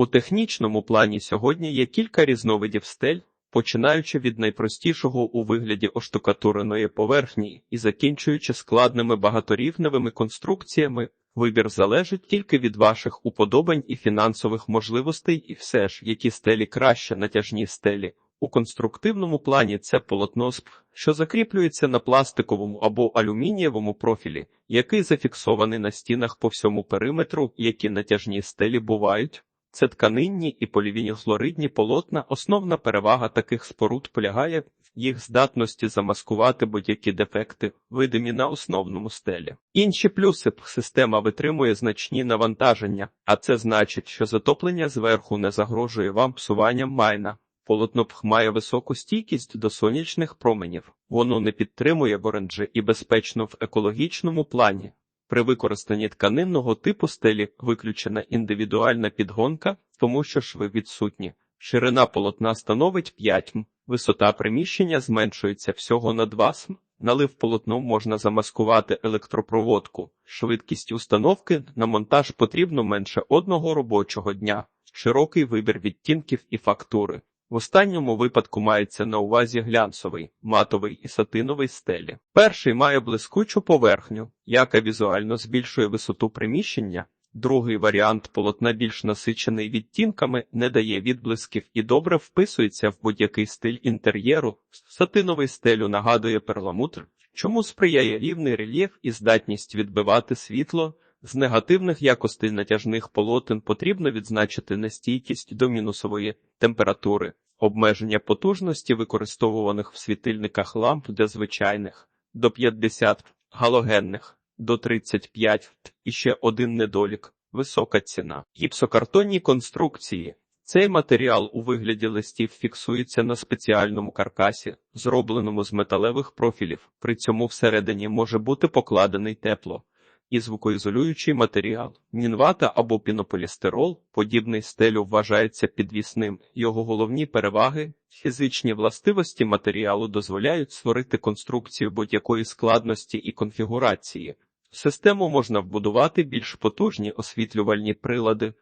У технічному плані сьогодні є кілька різновидів стель, починаючи від найпростішого у вигляді оштукатуреної поверхні і закінчуючи складними багаторівневими конструкціями. Вибір залежить тільки від ваших уподобань і фінансових можливостей, і все ж, які стелі краще натяжні стелі. У конструктивному плані це полотно СП, що закріплюється на пластиковому або алюмінієвому профілі, який зафіксований на стінах по всьому периметру, які натяжні стелі бувають. Це тканинні і полівінілхлоридні полотна. Основна перевага таких споруд полягає в їх здатності замаскувати будь-які дефекти, видимі на основному стелі. Інші плюси система витримує значні навантаження, а це значить, що затоплення зверху не загрожує вам псуванням майна. Полотно пх має високу стійкість до сонячних променів. Воно не підтримує боренджі і безпечно в екологічному плані. При використанні тканинного типу стелі виключена індивідуальна підгонка, тому що шви відсутні. Ширина полотна становить 5 м, висота приміщення зменшується всього на 2 см. Налив полотном можна замаскувати електропроводку. Швидкість установки на монтаж потрібно менше одного робочого дня, широкий вибір відтінків і фактури. В останньому випадку мається на увазі глянцевий, матовий і сатиновий стелі. Перший має блискучу поверхню, яка візуально збільшує висоту приміщення. Другий варіант полотна більш насичений відтінками, не дає відблисків і добре вписується в будь-який стиль інтер'єру. Сатиновий стелю нагадує перламутр, чому сприяє рівний рельєф і здатність відбивати світло. З негативних якостей натяжних полотен потрібно відзначити нестійкість до мінусової температури, обмеження потужності використовуваних в світильниках ламп для звичайних до 50 галогенних до 35 і ще один недолік висока ціна. Гіпсокартонні конструкції. Цей матеріал у вигляді листів фіксується на спеціальному каркасі, зробленому з металевих профілів. При цьому всередині може бути покладений тепло і звукоізолюючий матеріал. Мінвата або пінополістирол, подібний стелю вважається підвісним. Його головні переваги, фізичні властивості матеріалу дозволяють створити конструкцію будь-якої складності і конфігурації. В систему можна вбудувати більш потужні освітлювальні прилади,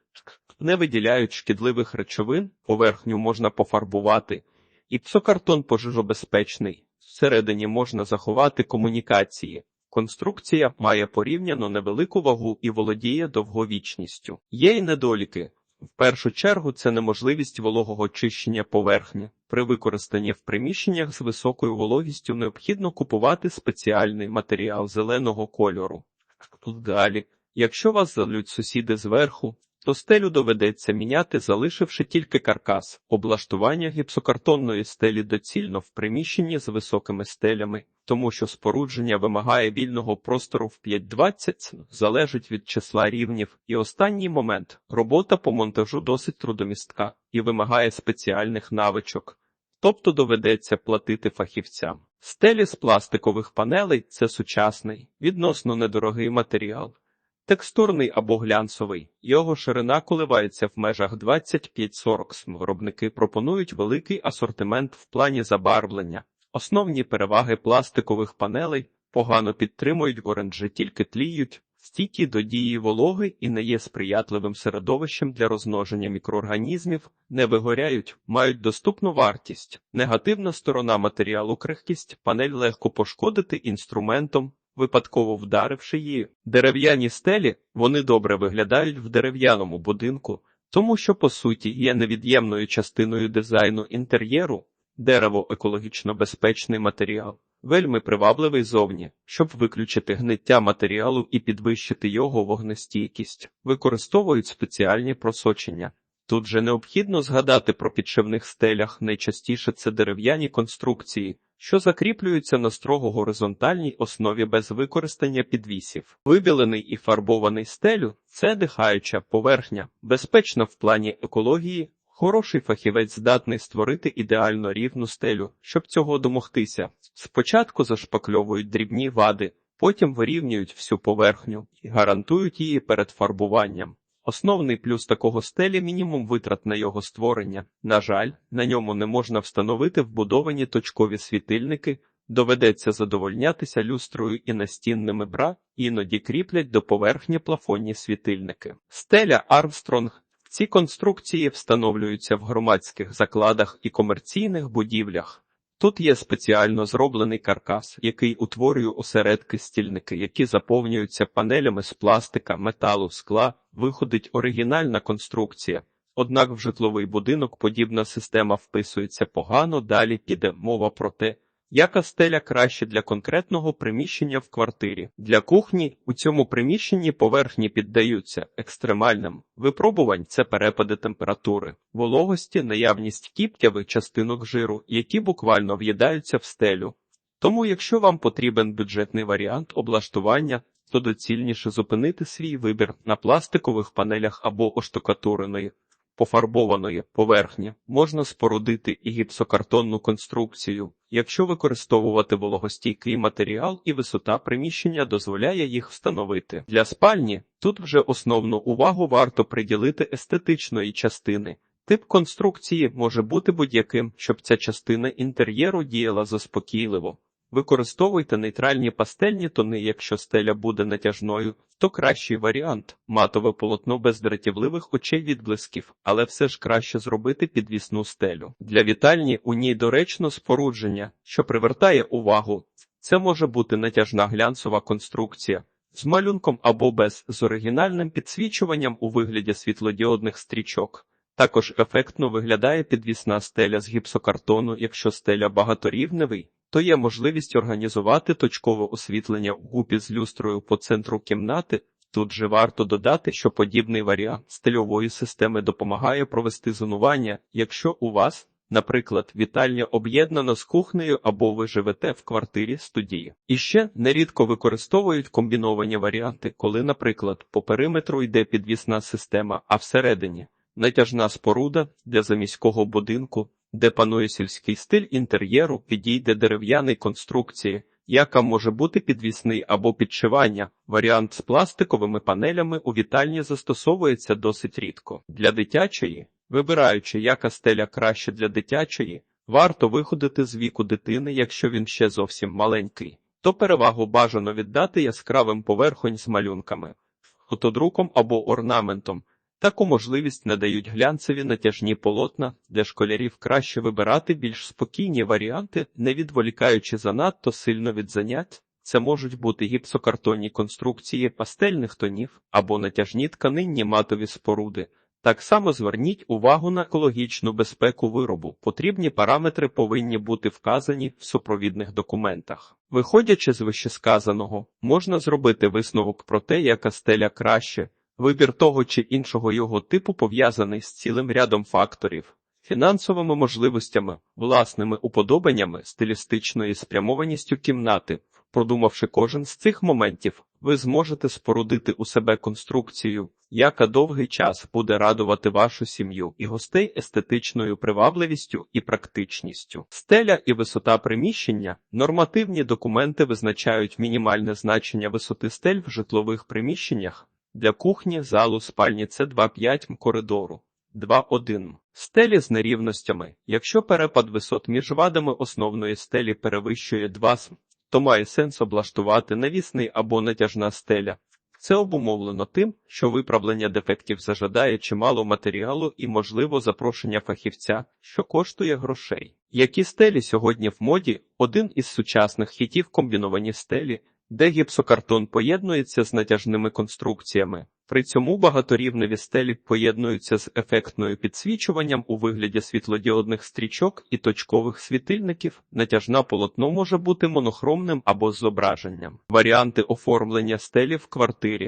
не виділяють шкідливих речовин, поверхню можна пофарбувати, і псокартон пожежобезпечний. Всередині можна заховати комунікації. Конструкція має порівняно невелику вагу і володіє довговічністю. Є й недоліки. В першу чергу це неможливість вологого очищення поверхні. При використанні в приміщеннях з високою вологістю необхідно купувати спеціальний матеріал зеленого кольору. Далі, якщо вас залють сусіди зверху, то стелю доведеться міняти, залишивши тільки каркас. Облаштування гіпсокартонної стелі доцільно в приміщенні з високими стелями, тому що спорудження вимагає вільного простору в 5-20, залежить від числа рівнів. І останній момент робота по монтажу досить трудомістка і вимагає спеціальних навичок. Тобто доведеться платити фахівцям. Стелі з пластикових панелей це сучасний, відносно недорогий матеріал. Текстурний або глянцевий, його ширина коливається в межах 25-40 Виробники пропонують великий асортимент в плані забарвлення. Основні переваги пластикових панелей погано підтримують оранжі, тільки тліють, стійкі до дії вологи і не є сприятливим середовищем для розмноження мікроорганізмів, не вигоряють, мають доступну вартість. Негативна сторона матеріалу крихкість, панель легко пошкодити інструментом випадково вдаривши її. Дерев'яні стелі вони добре виглядають в дерев'яному будинку, тому що, по суті, є невід'ємною частиною дизайну інтер'єру, дерево екологічно безпечний матеріал, вельми привабливий зовні, щоб виключити гниття матеріалу і підвищити його вогнестійкість, використовують спеціальні просочення. Тут же необхідно згадати про підшивних стелях, найчастіше це дерев'яні конструкції що закріплюються на строго горизонтальній основі без використання підвісів. Вибілений і фарбований стелю це дихаюча поверхня, безпечна в плані екології. Хороший фахівець здатний створити ідеально рівну стелю, щоб цього домогтися. Спочатку зашпакльовують дрібні вади, потім вирівнюють всю поверхню і гарантують її перед фарбуванням. Основний плюс такого стелі мінімум витрат на його створення. На жаль, на ньому не можна встановити вбудовані точкові світильники, доведеться задовольнятися люстрою і настінними бра, іноді кріплять до поверхні плафонні світильники. Стеля Армстронг Ці конструкції встановлюються в громадських закладах і комерційних будівлях. Тут є спеціально зроблений каркас, який утворює осередки стільники, які заповнюються панелями з пластика, металу, скла, виходить оригінальна конструкція. Однак в житловий будинок подібна система вписується погано, далі піде мова про те, яка стеля краще для конкретного приміщення в квартирі. Для кухні у цьому приміщенні поверхні піддаються екстремальним випробувань це перепади температури, вологості, наявність кіптяви частинок жиру, які буквально в'їдаються в стелю. Тому, якщо вам потрібен бюджетний варіант облаштування, то доцільніше зупинити свій вибір на пластикових панелях або оштукатуреної пофарбованої поверхні можна спорудити і гіпсокартонну конструкцію, якщо використовувати вологостійкий матеріал і висота приміщення дозволяє їх встановити. Для спальні тут вже основну увагу варто приділити естетичної частини. Тип конструкції може бути будь-яким, щоб ця частина інтер'єру діяла заспокійливо. Використовуйте нейтральні пастельні тони, якщо стеля буде натяжною, то кращий варіант матове полотно без дратівливих очей відблисків, але все ж краще зробити підвісну стелю. Для вітальні у ній доречно спорудження, що привертає увагу. Це може бути натяжна глянцева конструкція з малюнком або без з оригінальним підсвічуванням у вигляді світлодіодних стрічок. Також ефектно виглядає підвісна стеля з гіпсокартону, якщо стеля багаторівневий то є можливість організувати точкове освітлення в гупі з люстрою по центру кімнати. Тут же варто додати, що подібний варіант стильової системи допомагає провести зонування, якщо у вас, наприклад, вітальня об'єднана з кухнею або ви живете в квартирі студії. І ще нерідко використовують комбіновані варіанти, коли, наприклад, по периметру йде підвісна система, а всередині натяжна споруда для заміського будинку де панує сільський стиль інтер'єру, підійде дерев'яний конструкції, яка може бути підвісний або підшивання. Варіант з пластиковими панелями у вітальні застосовується досить рідко. Для дитячої, вибираючи, яка стеля краще для дитячої, варто виходити з віку дитини, якщо він ще зовсім маленький, то перевагу бажано віддати яскравим поверхонь з малюнками, фотодруком або орнаментом. Таку можливість надають глянцеві натяжні полотна, для школярів краще вибирати більш спокійні варіанти, не відволікаючи занадто сильно від занять. Це можуть бути гіпсокартонні конструкції пастельних тонів або натяжні тканинні матові споруди. Так само зверніть увагу на екологічну безпеку виробу. Потрібні параметри повинні бути вказані в супровідних документах. Виходячи з вищесказаного, можна зробити висновок про те, яка стеля краще. Вибір того чи іншого його типу пов'язаний з цілим рядом факторів, фінансовими можливостями, власними уподобаннями, стилістичною спрямованістю кімнати. Продумавши кожен з цих моментів, ви зможете спорудити у себе конструкцію, яка довгий час буде радувати вашу сім'ю і гостей естетичною привабливістю і практичністю. Стеля і висота приміщення, нормативні документи визначають мінімальне значення висоти стель в житлових приміщеннях. Для кухні, залу, спальні це 2,5 коридору. 2,1. Стелі з нерівностями. Якщо перепад висот між вадами основної стелі перевищує 2 см, то має сенс облаштувати навісний або натяжна стеля. Це обумовлено тим, що виправлення дефектів зажадає чимало матеріалу і, можливо, запрошення фахівця, що коштує грошей. Які стелі сьогодні в моді один із сучасних хітів комбіновані стелі де гіпсокартон поєднується з натяжними конструкціями. При цьому багаторівневі стелі поєднуються з ефектною підсвічуванням у вигляді світлодіодних стрічок і точкових світильників. Натяжна полотно може бути монохромним або з зображенням. Варіанти оформлення стелі в квартирі.